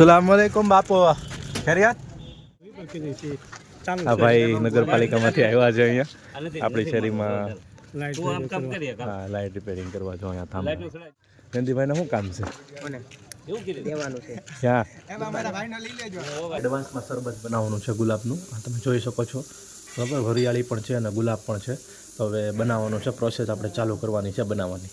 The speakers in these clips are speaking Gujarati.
અસલામુઅલૈકુમ બાપો ખેરિયાત હા ભાઈ નગરપાલિકામાંથી આવ્યા છે અહીંયા. આપણી શેરીમાં તું આમ કામ કરીએ કામ. હા લાઇટ રિપેરિંગ કરવા જો અહીંયા થામ લાઈટો શું કામ છે? એવું કીધું? ક્યાં? એડવાન્સમાં શરબત બનાવવાનું છે ગુલાબનું. તમે જોઈ શકો છો. બરાબર? હરિયાળી પણ છે અને ગુલાબ પણ છે. તો હવે બનાવવાનું છે. પ્રોસેસ આપણે ચાલુ કરવાની છે બનાવવાની.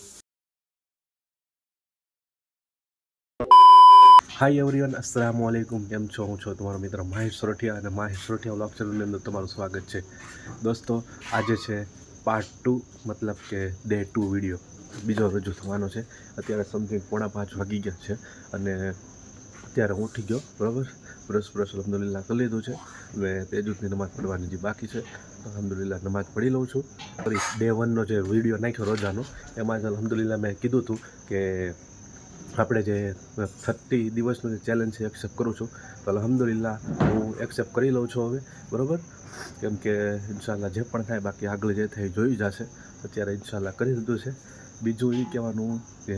હાય એવરીવન અસલામ વાલેકુમ કેમ છો? હું છું તમારો મિત્ર માહિર સોરઠિયા અને માહિર સોરઠિયા વ્લોગ ચેનલની અંદર તમારું સ્વાગત છે. દોસ્તો, આજે છે પાર્ટ ટુ મતલબ કે ડે ટુ વીડિયો બીજો રજૂ થવાનો છે. અત્યારે સમથિંગ પોણા પાંચ વાગી ગયા છે અને અત્યારે હું ઉઠી ગયો, બરાબર? બ્રશ બ્રશ, અલહમદુલિલ્લાહ કરી લીધું છે. હવે તેજુદની નમાઝ પડવાની જે બાકી છે તો અલહમદુલિલ્લાહ નમાઝ પડી લઉં છું. ફરી ડે વનનો જે વીડિયો નાખ્યો રોજાનો, એમાં જ અલહમદુલિલ્લાહ મેં કીધું હતું કે આપણે જે થર્ટી દિવસનું જે ચેલેન્જ છે એક્સેપ્ટ કરું છું. તો અલહમદુલિલ્લા હું એક્સેપ્ટ કરી લઉં છું હવે, બરાબર? કેમ કે ઇન્શાલ્લાહ જે પણ થાય, બાકી આગળ જે થાય જોઈ જશે. અત્યારે ઇન્શાલ્લાહ કરી દીધું છે. બીજું એ કહેવાનું કે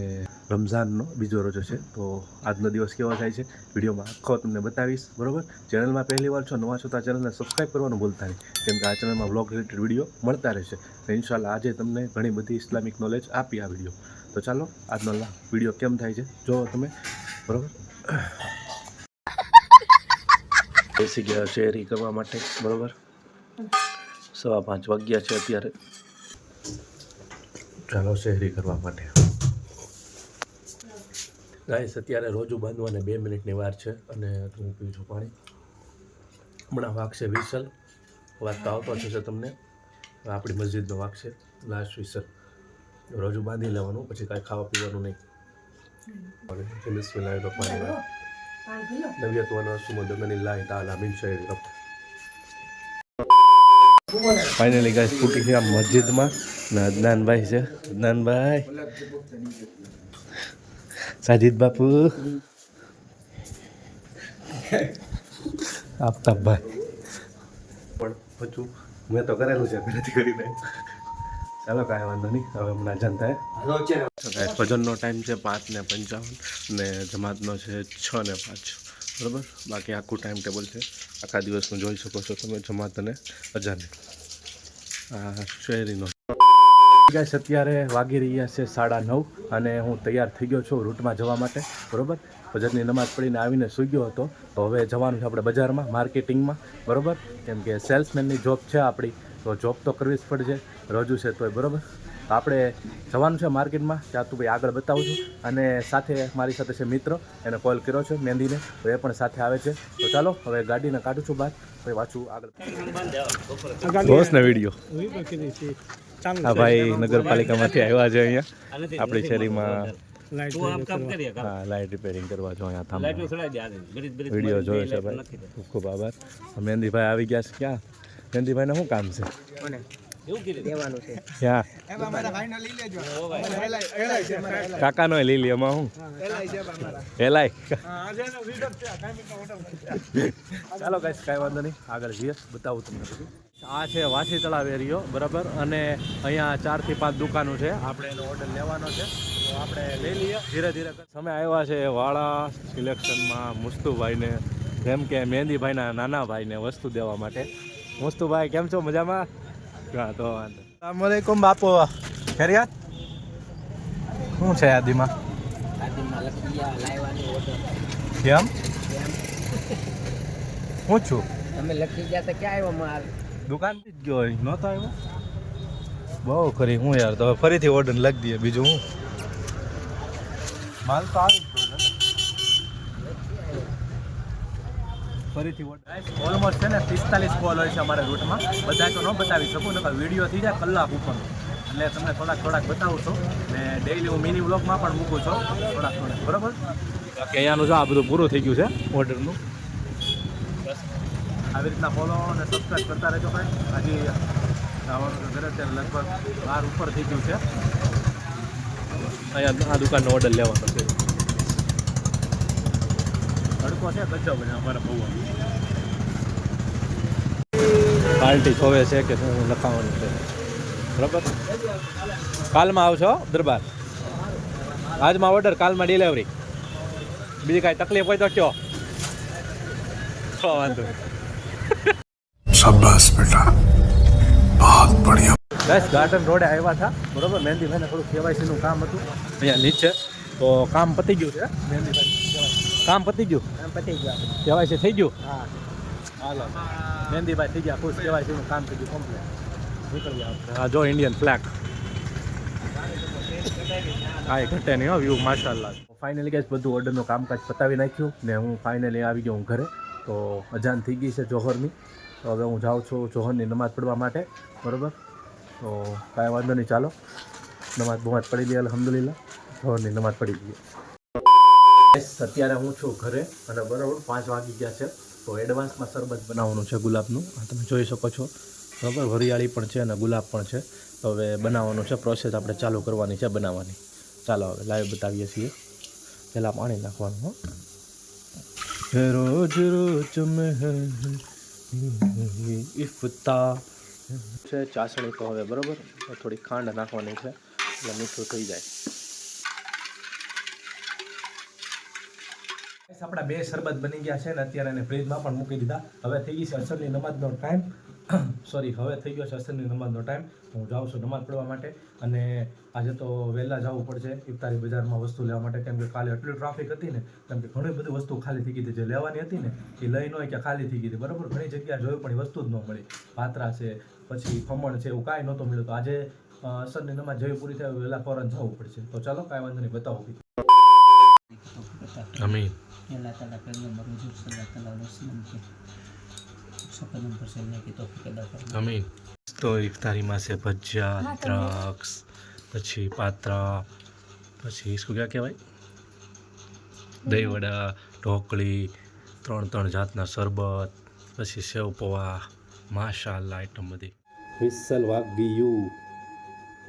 રમઝાનનો બીજો રોજો છે. તો આજનો દિવસ કેવો થાય છે? વિડીયોમાં આખો તમને બતાવીશ, બરાબર? ચેનલમાં પહેલી વાર છો, નવા છો, તો આ ચેનલને સબસ્ક્રાઈબ કરવાનું ભૂલતા નહીં. કેમ કે આ ચેનલમાં બ્લોગ રિલેટેડ વીડિયો મળતા રહેશે. ઇન્શાલ્લાહ આજે તમને ઘણી બધી ઇસ્લામિક નોલેજ આપી આ વીડિયો. તો ચાલો, આજનો વીડિયો કેમ થાય છે? જો તમે, બરાબર? બેસી ગયા શેરી કરવા માટે, બરાબર? સવા પાંચ વાગ્યા છે અત્યારે. ચાલો શહેરી કરવા માટે. ગાઈસ અત્યારે રોજુ બાંધવાને બે મિનિટની વાર છે અને હું પીવું છું પાણી. હમણાં વાગશે વિસલ. વાત તો આવતો છે તમને. આપણી મસ્જિદનો વાગશે. Last whistle. રોજુ બાંધી લેવાનું પછી કાંઈ ખાવા પીવાનું નહીં. બિસ્મિલ્લાહિર રહમાનિર રહીમ નબિયત વન સુમદગની લાઈ તાલા મિન શૈરી ફાઇનલી ગાઈસ ફૂટી છે આ મસ્જિદમાં. ને અદનાનભાઈ છે. અદનાનભાઈ. સાજિદ બાપુ. આફતાબભાઈ પણ પછી મેં તો કરેલું છે પહેલાંથી કરીને. ચાલો કાંઈ વાંધો નહીં. હવે હમણાં થાય ભજનનો ટાઈમ છે પાંચ ને પંચાવન ને જમાતનો છે છ ને પાંચ. બરાબર? બાકી આખું ટાઈમ ટેબલ છે. આખા દિવસનું જોઈ શકો છો તમે જમાત અને અજાને આ શહેરીનો ગાઈસ અત્યારે વાગી રહ્યા છે સાડા નવ અને હું તૈયાર થઈ ગયો છું રૂટમાં જવા માટે. બરાબર? ભજનની નમાઝ પડીને આવીને સૂઈ ગયો હતો. તો હવે જવાનું છે આપણે બજારમાં માર્કેટિંગમાં. બરાબર? કેમ કે સેલ્સમેનની જોબ છે આપણી. તો જોબ તો કરવી જ પડશે રજૂ છે તોય બરાબર? તો આપણે જવાનું છે માર્કેટમાં ત્યાં તું ભાઈ આગળ બતાવું છું. અને સાથે મારી સાથે છે મિત્ર એને કોલ કર્યો છે મહેંદીને તો એ પણ સાથે આવે છે. તો ચાલો હવે ગાડીને કાઢું છું બહાર પછી વાંચું આગળ. ને વીડિયો હા ભાઈ નગરપાલિકામાંથી આવ્યા છે અહીંયા. આપણી શેરીમાં તું આમ કામ કરીએ કામ. હા લાઇટ રિપેરિંગ કરવા જો અહીંયા થાંભલા. વીડિયો જોયો છે ભાઈ. ખૂબ ખૂબ આભાર. મહેંદીભાઈ આવી ગયા છે ક્યાં? મહેંદીભાઈને શું કામ છે? કાકાનો લઈ લે એમાં હું એલાય ચાલો કઈ કાંઈ વાંધો નહીં. આગળ જઈએ. બતાવું તમને બધું. આ છે વાસી તળાવ એરિયો બરાબર? અને અહીંયા ચારથી પાંચ દુકાનો છે. આપણે એનો ઓર્ડર લેવાનો છે. તો આપણે લઈ લઈએ. ધીરે ધીરે. સમય આવ્યા છે વાળા સિલેક્શનમાં મુસ્તુભાઈને જેમ કે મહેંદીભાઈના નાના ભાઈને વસ્તુ દેવા માટે. મુસ્તુભાઈ કેમ છો? મજામાં? હા તો વાંધો અસલામુઅલૈકુમ બાપુ. ખેરિયાત શું છે યાદીમાં? કેમ હું છું? તમે લખી ગયા તો ક્યાં આવ્યો માલ? દુકાનથી જ ગયો ન નહોતો આવ્યો? બહુ ખરી. હું યાર તો ફરીથી ઓર્ડર લખી દઈએ. બીજું હું? માલ તો આવી જ ગયો છે. ફરીથી ઓલમોસ્ટ છે ને પિસ્તાલીસ કોલ હોય છે અમારા રૂટમાં બધા તો ન બતાવી શકું નકર વીડિયો થઈ જાય કલાક ઉપર. એટલે તમને થોડાક થોડાક બતાવું છું. ને ડેઈલી હું મિની વ્લોગમાં પણ મૂકું છું. થોડાક થોડાક. બરાબર? બાકી અહીંયાનું જો આ બધું પૂરું થઈ ગયું છે. ઓર્ડરનું બસ. આવી રીતના ફોલો અને સબસ્ક્રાઈબ કરતા રહેજો ભાઈ. હજી આવવાનું ઘરે અત્યારે લગભગ બાર ઉપર થઈ ગયું છે. અહીંયા આ દુકાનનો ઓર્ડર લેવાનો છે. તડકો છોવે છે કે શું પાર્ટી છે? બરાબર? કાલમાં આવશો દરબાર. આજમાં ઓર્ડર કાલમાં ડિલેવરી બીજી કાંઈ તકલીફ હોય તો કયો. વાંધો શાબાશ બેટા. બહુત બસ ગાર્ડન રોડે આવ્યા હતા. બરોબર? મહેંદીભાઈને થોડું કેવાયસીનું કામ હતું. અહીંયા નીચે. તો કામ પતી ગયું છે મહેંદી ભાઈ કામ પતી ગયું? કામ પતી ગયું. કહેવાય છે થઈ ગયું? હા. હાલો. મહેંદીભાઈ થઈ ગયા ખુશ. કેવાયસીનું કામ થઈ ગયું કમ્પ્લીટ નીકળી હા જો ઇન્ડિયન ફ્લેગ હા એ ઘટે નહીં હો વ્યૂ માશાલ્લાહ. ફાઇનલી ગેસ બધું ઓર્ડરનું કામકાજ પતાવી નાખ્યું ને હું ફાઇનલી આવી ગયો હું ઘરે. તો અજાન થઈ ગઈ છે જોહરની. તો હવે હું જાઉં છું જોહરની નમાઝ પડવા માટે. બરોબર? તો કાંઈ વાંધો નહીં ચાલો. નમાઝ બમાજ પડી ગઈ અલહમદુલિલ્લાહ. જોહરની નમાઝ પડી ગઈ અત્યારે હું છું ઘરે અને બરાબર પાંચ વાગી ગયા છે. તો એડવાન્સમાં શરબત બનાવવાનું છે ગુલાબનું. તમે જોઈ શકો છો. બરાબર, વરિયાળી પણ છે અને ગુલાબ પણ છે. તો હવે બનાવવાનું છે પ્રોસેસ આપણે ચાલુ કરવાની છે, બનાવવાની. ચાલો હવે લાઈવ બતાવીએ છીએ. પહેલાં પાણી નાખવાનું રોજ રોજ ઇફતા છે ચાસણી તો હવે બરાબર. થોડી ખાંડ નાખવાની છે, એટલે મીઠું થઈ જાય. આપણા બે શરબત બની ગયા છે ને અત્યારે એને ફ્રીજમાં પણ મૂકી દીધા. હવે થઈ ગઈ છે અસરની નમાજનો ટાઈમ સોરી હવે થઈ ગયો છે અસરની નમાજનો ટાઈમ હું જાઉં છું નમાજ પડવા માટે અને આજે તો વહેલા જવું પડશે ઇફતારી બજારમાં વસ્તુ લેવા માટે. કેમ કે કાલે એટલી ટ્રાફિક હતી ને, કેમ કે ઘણી બધી વસ્તુ ખાલી થઈ ગઈ જે લેવાની હતી ને, એ લઈ ન હોય કે ખાલી થઈ ગઈ બરાબર, ઘણી જગ્યાએ જોયું પણ એ વસ્તુ જ ન મળી. પાત્રા છે, પછી ખમણ છે, એવું કાંઈ નહોતું મળ્યું. તો આજે અસરની નમાજ જેવી પૂરી થાય વહેલા ફોરન જવું પડશે. તો ચાલો, કાંઈ વાંધો નહીં, બતાવું. અમીન. अल्लाह ताला का नंबर हुजूर सल्लल्लाहु अलैहि वसल्लम के सपनम पर चलने की तौफीक अदा फरमाए અમીન તો ઇફતારીમાં છે ભજીયા દ્રાક્ષ પછી પાત્રા પછી શું ક્યાં કહેવાય દહીંવડા ઢોકળી ત્રણ ત્રણ જાતના શરબત પછી સેવ પૌવા માશાલ્લાહ આઈટમ બધી વિસલ વાગી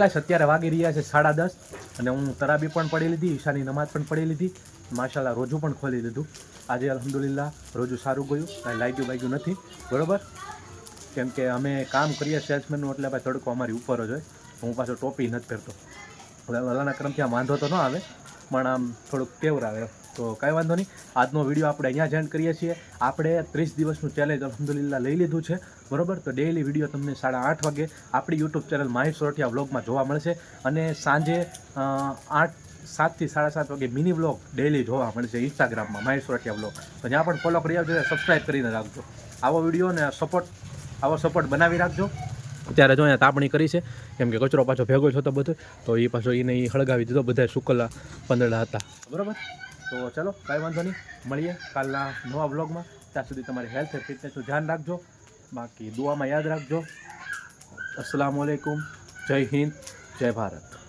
ગાઈસ અત્યારે વાગી રહ્યા છે સાડા દસ અને હું તરાબી પણ પડી લીધી, ઈશાની નમાજ પણ પડી લીધી. માશાલા રોજુ પણ ખોલી લીધું આજે અલહમદુલિલ્લા રોજુ સારું ગયું. કાંઈ લાગ્યું વાગ્યું નથી. બરોબર? કેમ કે અમે કામ કરીએ સેલ્સમેનનું, એટલે ભાઈ તડકો અમારી ઉપર જ હોય. હું પાછો ટોપી નથી પહેરતો. હવે ક્રમથી આ વાંધો તો ન આવે, પણ આમ થોડુંક તેવર આવે. તો કાંઈ વાંધો નહીં. આજનો વીડિયો આપણે અહીંયા જ એન્ડ કરીએ છીએ. આપણે ત્રીસ દિવસનું ચેલેન્જ અલહમદુલિલ્લા લઈ લીધું છે. બરોબર? તો ડેઈલી વીડિયો તમને સાડા આઠ વાગે આપણી યુટ્યુબ ચેનલ માહિર સોરઠિયા વ્લોગમાં જોવા મળશે અને સાંજે આઠ, સાતથી સાડા સાત વાગે મિની વ્લોગ ડેઈલી જોવા મળશે ઇન્સ્ટાગ્રામમાં માહિર સોરઠિયા વ્લોગ તો ત્યાં પણ ફોલો કરી આવજો સબસ્ક્રાઈબ કરીને રાખજો. આવો વીડિયો અને સપોર્ટ આવો સપોર્ટ બનાવી રાખજો. ત્યારે જો અહીંયા તાપણી કરી છે, કેમ કે કચરો પાછો ભેગો થતો બધો, તો એ પાછો એને એ હળગાવી દીધો બધા સુકલા પંદરડા હતા. બરાબર? તો ચલો, કાંઈ વાંધો નહીં, મળીએ કાલના નવા બ્લોગમાં ત્યાં સુધી તમારી હેલ્થ ફિટનેસનું ધ્યાન રાખજો. બાકી દુઆમાં યાદ રાખજો. અસલામ જય હિન્દ જય ભારત.